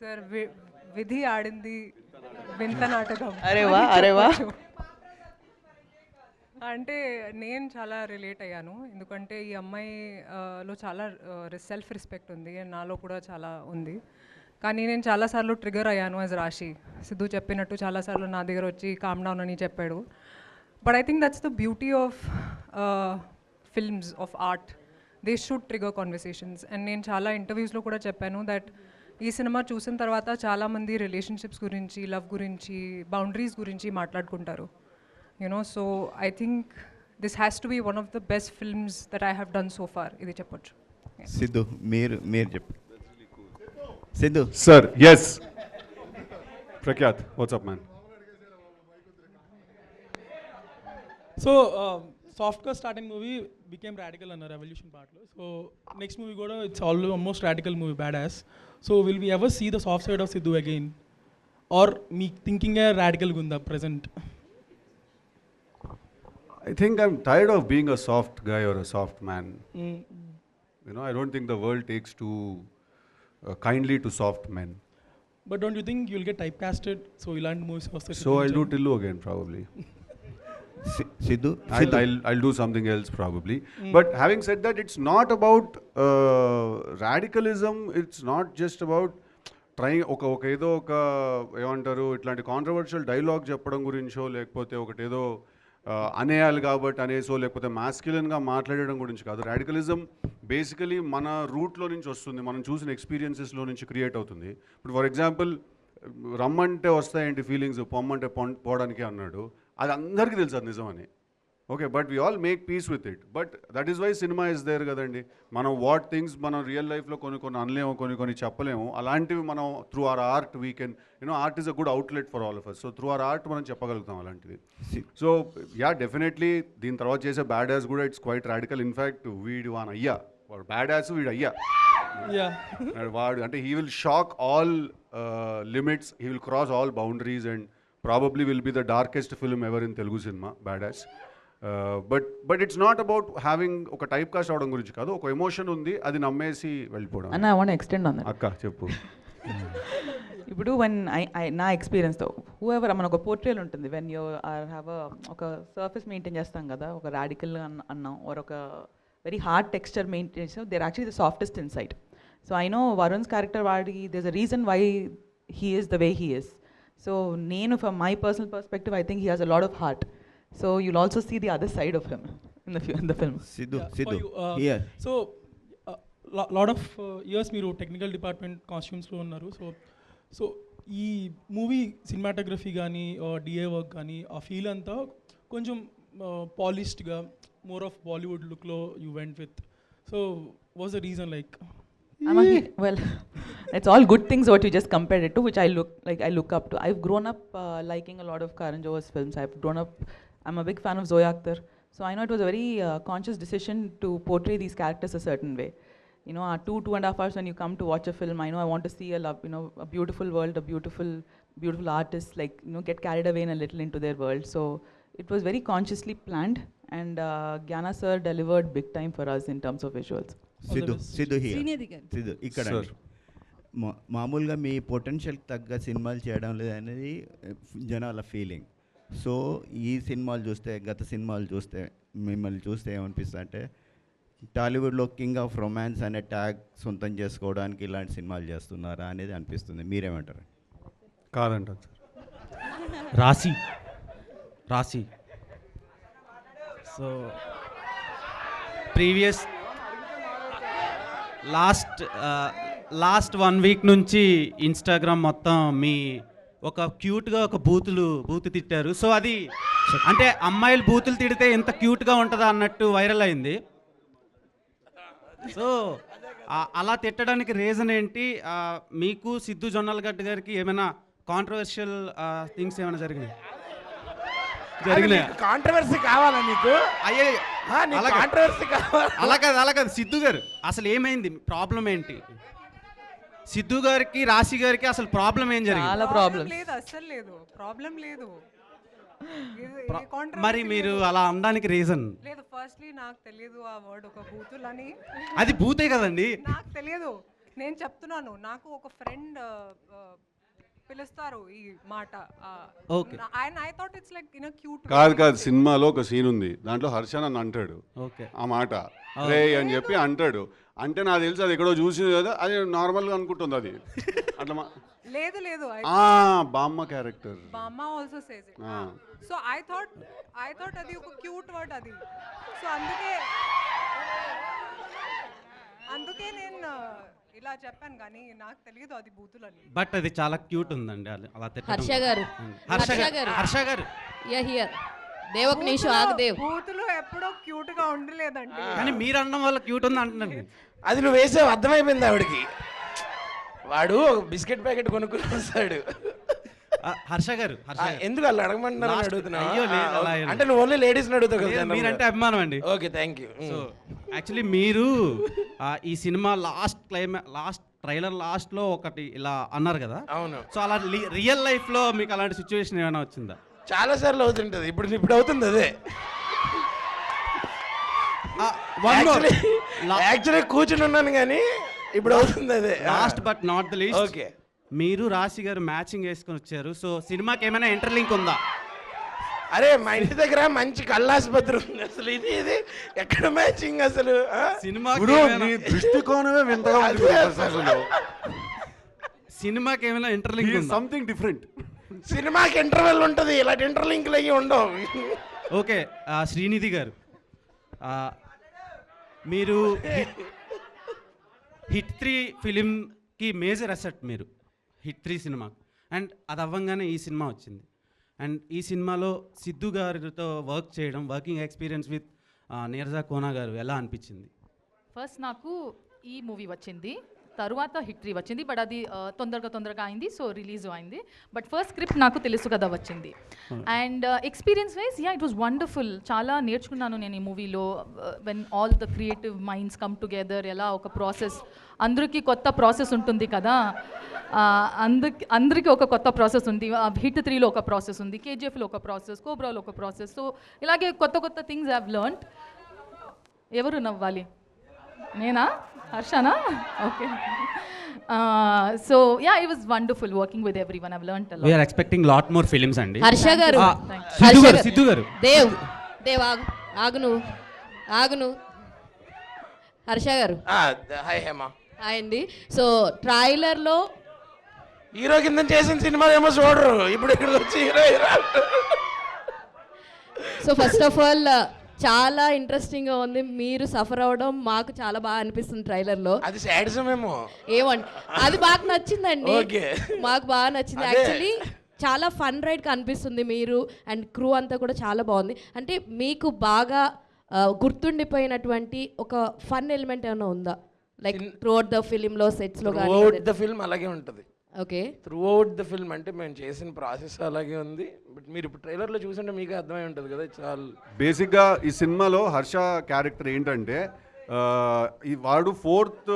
Sir విధి ఆడింది వింత నాటకం. అరే వా, అని అరే వా. చెప్పొచ్చు. అంటే నేను చాలా రిలేట్ అయ్యాను. ఎందుకంటే ఈ అమ్మాయి ఆ, లో చాలా సెల్ఫ్ రెస్పెక్ట్ ఉంది నాలో కూడా చాలా ఉంది. కానీ నేను చాలాసార్లు ట్రిగర్ అయ్యాను యాజ్ రాశి సిద్ధు చెప్పినట్టు చాలాసార్లు నా దగ్గర వచ్చి కామ్ డౌన్ అని చెప్పాడు. But I think that's the beauty of films of art they should trigger conversations and నేను చాలా ఇంటర్వ్యూస్లో కూడా చెప్పాను దట్ ఈ సినిమా చూసిన తర్వాత చాలామంది రిలేషన్షిప్స్ గురించి లవ్ గురించి బౌండరీస్ గురించి మాట్లాడుకుంటారు. You know so I think this has to be one of the best films that I have done so far ఇది చెప్పొచ్చు. సిద్ధు మీరు మీరు చెప్పు Siddhu. Yes. Prakyat, what's up, man? So సాఫ్ట్గా starting movie became radical and a revolution partner. So next movie go to it's almost radical movie, badass. So will we ever see the soft side of Sidhu again? Or me thinking a radical Gunda present? I think I'm tired of being a soft guy or a soft man. Mm. You know, I don't think the world takes too uh, kindly to soft men. But don't you think you'll get typecasted? So you'll land movies. So I'll do Tillu again, probably. Siddhu I'll, I'll, I'll do something else probably. But having said that, it's not about uh, radicalism. It's not just about trying ఒక ఒక ఏదో ఒక ఏమంటారు ఇట్లాంటి controversial dialogue చెప్పడం గురించో లేకపోతే ఒకటి ఏదో అనేయాలి కాబట్టి అనేసో లేకపోతే మాస్క్యులన్గా మాట్లాడడం గురించి కాదు. రాడికలిజం బేసికలీ మన రూట్లో నుంచి వస్తుంది. మనం చూసిన ఎక్స్పీరియన్సెస్లో నుంచి క్రియేట్ అవుతుంది. ఇప్పుడు ఫర్ ఎగ్జాంపుల్ రమ్మంటే వస్తాయేంటి ఫీలింగ్స్ పొమ్మంటే పొం పోవడానికి అన్నాడు. అది అందరికీ తెలుసు అది నిజమని. Okay but we all make peace with it but that is why cinema is there కదండి. మనం వాట్ థింగ్స్ మనం రియల్ లైఫ్లో కొన్ని కొన్ని అనలేము కొన్ని కొన్ని చెప్పలేము. అలాంటివి మనం through our art we can you know art is a good outlet for all of us so through our art మనం చెప్పగలుగుతాం అలాంటివి సో యా డెఫినెట్లీ దీని తర్వాత చేసే బ్యాడ్ యాస్ కూడా it's quite radical in fact వీడు వాన్ అయ్యా. వాడు బ్యాడ్ యాస్ వీడు అయ్యా. యా వాడు అంటే he will shock all limits he will cross all boundaries and probably will be the darkest film ever in Telugu cinema bad ass but but it's not about having ఒక type cast అవడం గురించి కాదు ఒక emotion ఉంది అది నమ్మేసి వెళ్ళిపోవడం. అన్న ఐ వాంట్ ఎక్స్టెండ్ ఆన్ అక్క చెప్పు. ఇప్పుడు వన్ ఐ నా ఎక్స్పీరియన్స్తో హూ ఎవర్ మన ఒక పోర్ట్రేల్ ఉంటుంది. వెన్ యూ ఆర్ హ్యావ్ ఒక సర్ఫేస్ మెయింటైన్ చేస్తాం కదా ఒక రాడికల్ అన్న అన్నాం ఆర్ ఒక వెరీ హార్డ్ టెక్స్చర్ మెయింటైన్ చేస్తాం there actually the softest inside so I know Varun's character వాడి does a reason why he is the way he is so నేను from my personal perspective I think he has a lot of heart so you'll also see the other side of him in the in the film Siddhu Siddhu uh, so lot of years మీరు technical department కాస్ట్యూమ్స్లో ఉన్నారు. So so ఈ movie cinematography కానీ DA work కానీ ఆ feel అంతా కొంచెం పాలిష్డ్గా more of Bollywood లుక్లో you went with so was the reason like I'm a, he- well, it's all good things what you just compared it to, which I look like I look up to. I've grown up uh, liking a lot of Karan Johar's films. I've grown up. I'm a big fan of Zoya Akhtar. So I know it was a very uh, conscious decision to portray these characters a certain way. You know, two two and a half hours when you come to watch a film, I know I want to see a love, you know, a beautiful world, a beautiful, beautiful artist. Like you know, get carried away in a little into their world. So it was very consciously planned, and uh, Gyana sir delivered big time for us in terms of visuals. Sidhu, Sidhu here. Senior Sidhu, ikkada. మామూలుగా మీ potential తగ్గ సినిమాలు చేయడం లేదనేది eh, జనాల feeling so ఈ సినిమాలు చూస్తే గత సినిమాలు చూస్తే మిమ్మల్ని చూస్తే ఏమనిపిస్తుంది అంటే టాలీవుడ్లో కింగ్ ఆఫ్ రొమాన్స్ అనే ట్యాగ్ సొంతం చేసుకోవడానికి ఇలాంటి సినిమాలు చేస్తున్నారా అనేది అనిపిస్తుంది. మీరేమంటారు? కాదంట Rashi. Rashi. So previous last last one week నుంచి ఇన్స్టాగ్రామ్ మొత్తం మీ ఒక క్యూట్గా ఒక బూతులు బూతు తిట్టారు. సో అది అంటే అమ్మాయిలు బూతులు తిడితే ఎంత క్యూట్గా ఉంటుందా అన్నట్టు వైరల్ అయింది. సో అలా తిట్టడానికి రీజన్ ఏంటి? మీకు సిద్ధు జొన్నలగడ్డ గారికి ఏమైనా కాంట్రవర్షియల్ థింగ్స్ ఏమైనా జరిగినాయి? జరిగినాయి? కాంట్రవర్సీ కావాలా నీకు? అయ్యే. కాంట్రవర్సీ కావాలా? అలా కాదు అలా కాదు. సిద్ధు గారు అసలు ఏమైంది? ప్రాబ్లం ఏంటి? సిద్ధు గారికి రాశి గారికి అసలు ప్రాబ్లం ఏం జరిగింది? చాలా ప్రాబ్లమ్స్ లేదు అస్సలు లేదు. ప్రాబ్లం లేదు. ఇది- controversy మరి మీరు. అలా అనడానికి రీజన్ లేదు ఫస్ట్లీ నాకు తెలియదు ఆ వర్డ్ ఒక బూతులని అది భూతే కదండి. నాకు తెలియదు. నేను చెప్తున్నాను నాకు ఒక ఫ్రెండ్ పిలుస్తారు ఈ మాట. Okay. ఆయన I thought it's like in cute కాదు కాదు సినిమాలో ఒక సీన్ ఉంది. దాంట్లో హర్ష నన్ను అంటాడు. ఓకే ఆ మాట. రే అని చెప్పి అంటాడు. అంటే నాకు తెలుసు అది ఎక్కడో చూసింది కదా అది నార్మల్గా అనుకుంటుంది అది. అట్లా లేదు లేదు ఆ, బామ్మ క్యారెక్టర్. బామ్మ also says it. So I thought I thought అది ఒక క్యూట్ వర్డ్ అది. సో అందుకే అందుకే నేను ఇలా చెప్పాను కానీ నాకు తెలియదు అది బూతులని. బట్ అది చాలా క్యూట్ ఉందండి అలా-. హర్ష గారు. హర్ష గారు. హర్ష గారు. యా హియర్ దేవక్ నీషు ఆగదేవ్. బూతులు ఎప్పుడో క్యూట్గా ఉండలేదండి. కానీ మీరు అనడం వల్ల క్యూట్ ఉంది అంటున్నాను అది నువ్వు వేసావు అర్థమైపోయింది ఆవిడకి. వాడు ఒక బిస్కెట్ ప్యాకెట్ కొనుక్కుని వస్తాడు ఆ, హర్ష గారు హర్ష ఆ, గారు. ఎందుకు వాళ్ళు అడగమంటున్నారు అయ్యో, లేదు, అలా ఏం అంటే నువ్వు ఓన్లీ లేడీస్ని అడుగుతావు లేదు, కదా మీరంటే అభిమానం అండి. Okay thank you so actually మీరు ఆ, ఈ సినిమా లాస్ట్ క్లైమా లాస్ట్ ట్రైలర్ లాస్ట్లో ఒకటి ఇలా అన్నారు కదా? అవును. సో అలా రియల్ లైఫ్లో మీకు అలాంటి సిచ్యువేషన్ ఏమైనా వచ్చిందా? చాలా సార్లు అవుతుంటది. ఇప్పుడు ఇప్పుడు అవుతుంది అదే. యాక్చువల్లీ యాక్చువల్లీ కూర్చుని ఉన్నాను కానీ ఇప్పుడు అవుతుంది అదే. Last but not the least okay మీరు రాశి గారు మ్యాచింగ్ వేసుకొని వచ్చారు. సో సినిమాకి ఏమైనా ఇంటర్లింక్ ఉందా? అరే మా ఇంటి దగ్గర మంచి కళ్ళాసుపత్రి ఉంది అసలు. ఇది ఇది ఎక్కడ మ్యాచింగ్ అసలు? నీ దృష్టికోణమే వింతగా అసలు. సినిమాకి ఏమైనా ఇంటర్లింక్ సంథింగ్ డిఫరెంట్ సినిమాకి ఇంటర్వెల్ ఉంటుంది. ఇలాంటి ఇంటర్లింక్లు అయ్యి ఉండవు. ఓకే శ్రీనిధి గారు. మీరు హిట్- త్రీ ఫిలింకి మేజర్ అసెట్ మీరు. హిట్ త్రీ సినిమా అండ్ అది అవ్వంగానే ఈ సినిమా వచ్చింది. అండ్ ఈ సినిమాలో సిద్ధు గారితో వర్క్ చేయడం working experience with Neeraja Kona garu ఎలా అనిపించింది? ఫస్ట్ నాకు ఈ మూవీ వచ్చింది. తరువాత హిట్రీ వచ్చింది బట్ అది తొందరగా తొందరగా అయింది సో రిలీజ్ అయింది. బట్ ఫస్ట్ స్క్రిప్ట్ నాకు తెలుసు కదా వచ్చింది. And experience wise ya it was wonderful. చాలా నేర్చుకున్నాను నేను ఈ మూవీలో when all the creative minds come together ఎలా ఒక ప్రాసెస్ అందరికీ కొత్త ప్రాసెస్ ఉంటుంది కదా. అందరికి అందరికీ ఒక కొత్త ప్రాసెస్ ఉంది. హిట్ త్రీలో ఒక ప్రాసెస్ ఉంది కేజీఎఫ్లో ఒక ప్రాసెస్ కోబ్రాలో ఒక ప్రాసెస్ సో ఇలాగే కొత్త కొత్త థింగ్స్ హ్యావ్ లర్న్డ్ ఎవరు నవ్వాలి? నేనా? హర్షనా? Okay. So ya it was wonderful working with everyone I've learn we're expecting lot more films అండి. హర్ష గారు. Thanks. సిద్ధు గారు. సిద్ధు గారు. దేవ్ దేవ్ ఆగు ఆగును ఆగును. హర్ష గారు. హాయ్ హేమా. హాయ్ అండి. సో ట్రైలర్లో హీరో కింద చేసిన సినిమా ఏమో చూడరు. ఇప్పుడు ఇక్కడికి వచ్చి hero hero. So first of all చాలా ఇంట్రెస్టింగ్గా ఉంది. మీరు సఫర్ అవ్వడం మాకు చాలా బాగా అనిపిస్తుంది ట్రైలర్లో అది శాడిజం ఏమో ఏమండి అది బాగా నచ్చిందండి. మాకు బాగా నచ్చింది. అదే. యాక్చువల్లీ చాలా ఫన్ రైడ్ కనిపిస్తుంది మీరు అండ్ క్రూ అంతా కూడా చాలా బాగుంది. అంటే మీకు బాగా గుర్తుండిపోయినటువంటి ఒక ఫన్ ఎలిమెంట్ ఏమైనా ఉందా? లైక్ ద ఫిలింలో సెట్స్లో త్రూ అవుట్ కానీ ద ఫిల్మ్ అలాగే ఉంటుంది. Okay. Throughout the film అంటే మేము చేసిన ప్రాసెస్ అలాగే ఉంది. బట్ మీరు ఇప్పుడు ట్రైలర్లో చూసుంటే మీకే అర్థమై ఉంటుంది కదా చాలా బేసిక్గా ఈ సినిమాలో హర్ష క్యారెక్టర్ ఏంటంటే ఆ, ఈ వాడు ఫోర్త్